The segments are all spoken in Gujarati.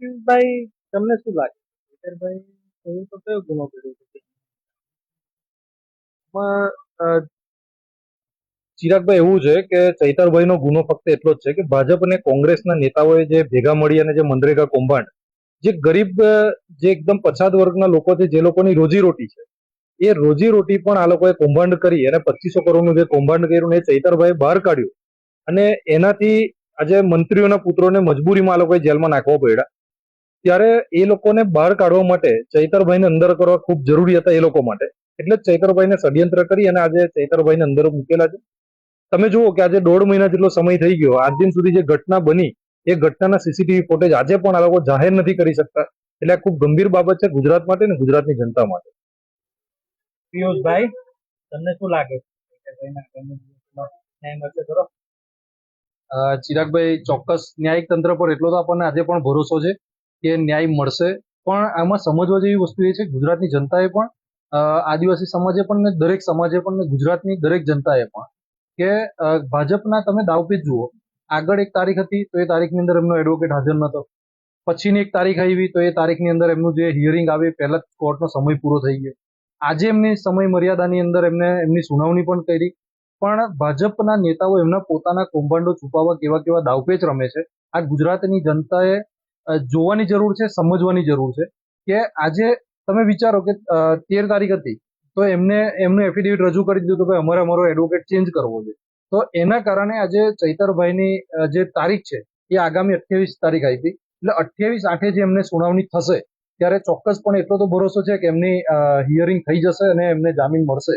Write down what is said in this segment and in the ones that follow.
પિયુષભાઈ તમને શું લાગે? ચૈતરભાઈ એવું તો કયો ગુનો કર્યો છે? ચિરાગભાઈ એવું છે કે ચૈતરભાઈનો ગુનો ફક્ત એટલો જ છે કે ભાજપ અને કોંગ્રેસના નેતાઓએ જે ભેગા મળી અને જે મનરેગા કૌભાંડ, જે ગરીબ, જે એકદમ પછાત વર્ગના લોકો છે, જે લોકોની રોજીરોટી છે, એ રોજીરોટી પણ આ લોકોએ કૌભાંડ કરી અને પચીસો કરોડનું જે કૌભાંડ કર્યું એ ચૈતરભાઈ બહાર કાઢ્યું. અને એનાથી આજે મંત્રીઓના પુત્રોને મજબૂરીમાં આ લોકોએ જેલમાં નાખવા પડ્યા. ત્યારે એ લોકોને બહાર કાઢવા માટે ચૈતરભાઈને અંદર કરવા ખૂબ જરૂરી હતા એ લોકો માટે. એટલે જ ચૈતરભાઈને ષડયંત્ર કરી અને આજે ચૈતરભાઈને અંદર મૂકેલા છે. તમે જુઓ કે આજે દોઢ મહિના જેટલો સમય થઈ ગયો. આજ દિન સુધી જે ઘટના બની એ ઘટનાના સીસીટીવી ફૂટેજ આજે પણ આ લોકો જાહેર નથી કરી શકતા. એટલે આ ખૂબ ગંભીર બાબત છે ગુજરાત માટે અને ગુજરાતની જનતા માટે. પિયુષભાઈ તમને શું લાગે? ચિરાગભાઈ ચોક્કસ ન્યાયિક તંત્ર પર એટલો તો આપણને આજે પણ ભરોસો છે. કે ન્યાય મળશે. પણ આમાં સમજવા જેવી વસ્તુ એ છે, ગુજરાતની જનતાએ પણ આદિવાસી સમાજે પણ ને દરેક સમાજે પણ ને ગુજરાતની દરેક જનતાએ પણ કે ભાજપના તમે દાવપેચ જુઓ. આગળ એક તારીખ હતી તો એ તારીખની અંદર એમનો એડવોકેટ હાજર નહોતો. પછીની એક તારીખ આવી તો એ તારીખની અંદર એમનું જે હિયરિંગ આવે પહેલા જ કોર્ટનો સમય પૂરો થઈ ગયો. આજે એમની સમય મર્યાદાની અંદર એમને એમની સુનાવણી પણ કરી. પણ ભાજપના નેતાઓ એમના પોતાના કૌભાંડો છુપાવવા કેવા કેવા દાવપેચ રમે છે. આ ગુજરાતની જનતાએ જોવાની જરૂર છે, સમજવાની જરૂર છે કે આજે તમે વિચારો કે તેર તારીખ હતી, તો એમને, એમનું એફિડેવિટ રજૂ કરી દીધું કે અમારે અમારો એડવોકેટ ચેન્જ કરવો છે. તો એના કારણે આજે ચૈતરભાઈની જે તારીખ છે, એ આગામી અઠ્યાવીસ તારીખ આવી એટલે અઠ્યાવીસ આઠે જે એમને સુનાવણી થશે, ત્યારે ચોક્કસપણે એટલો તો ભરોસો છે કે એમની હિયરિંગ થઈ જશે અને એમને જામીન મળશે.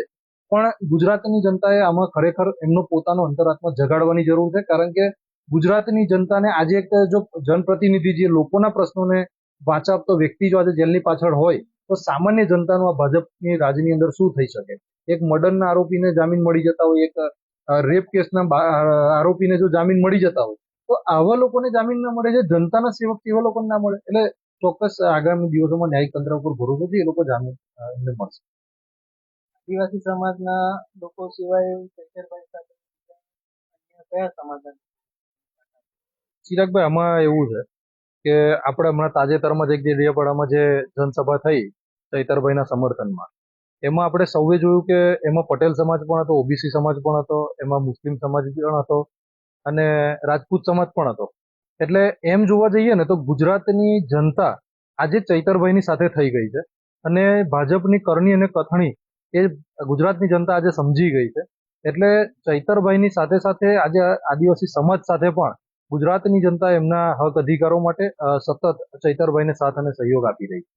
પણ ગુજરાતની જનતાએ આમાં ખરેખર એમનો પોતાનો અંતરાત્મા જગાડવાની જરૂર છે, કારણ કે ગુજરાતની જનતાને આજે એક જો જનપ્રતિનિધિ જે લોકોના પ્રશ્નોને વાચા આપતો વ્યક્તિ જો આજે જેલની પાછળ હોય, તો સામાન્ય જનતાનું આ ભાજપની રાજની અંદર શું થઈ શકે? એક મર્ડરના આરોપીને જામીન મળી જતા હોય, એક રેપ કેસના આરોપીને જો જામીન મળી જતા હોય, તો આવા લોકોને જામીન ના મળે છે, જનતાના સેવક એવા લોકોને ના મળે. એટલે ચોક્કસ આગામી દિવસોમાં ન્યાયિક તંત્ર ઉપર ભરોસો છે, એ લોકો જામીન એમને મળશે. આદિવાસી સમાજના લોકો સિવાય સાથે કયા સમાજના ચિરાગભાઈ આમાં એવું છે કે આપણે હમણાં તાજેતરમાં જ એક જે ડેડિયાપાડામાં જે જનસભા થઈ, ચૈતરભાઈના સમર્થનમાં, એમાં આપણે સૌએ જોયું કે એમાં પટેલ સમાજ પણ હતો, ઓબીસી સમાજ પણ હતો, એમાં મુસ્લિમ સમાજ પણ હતો અને રાજપૂત સમાજ પણ હતો. એટલે એમ જોવા જઈએ ને તો ગુજરાતની જનતા આજે ચૈતરભાઈની સાથે થઈ ગઈ છે અને ભાજપની કરણી અને કથણી એ ગુજરાતની જનતા આજે સમજી ગઈ છે. એટલે ચૈતરભાઈની સાથે સાથે આજે આદિવાસી સમાજ સાથે પણ ગુજરાતની જનતા એમના હક અધિકારો માટે સતત ચૈતરભાઈને સાથ અને સહયોગ આપી રહી છે.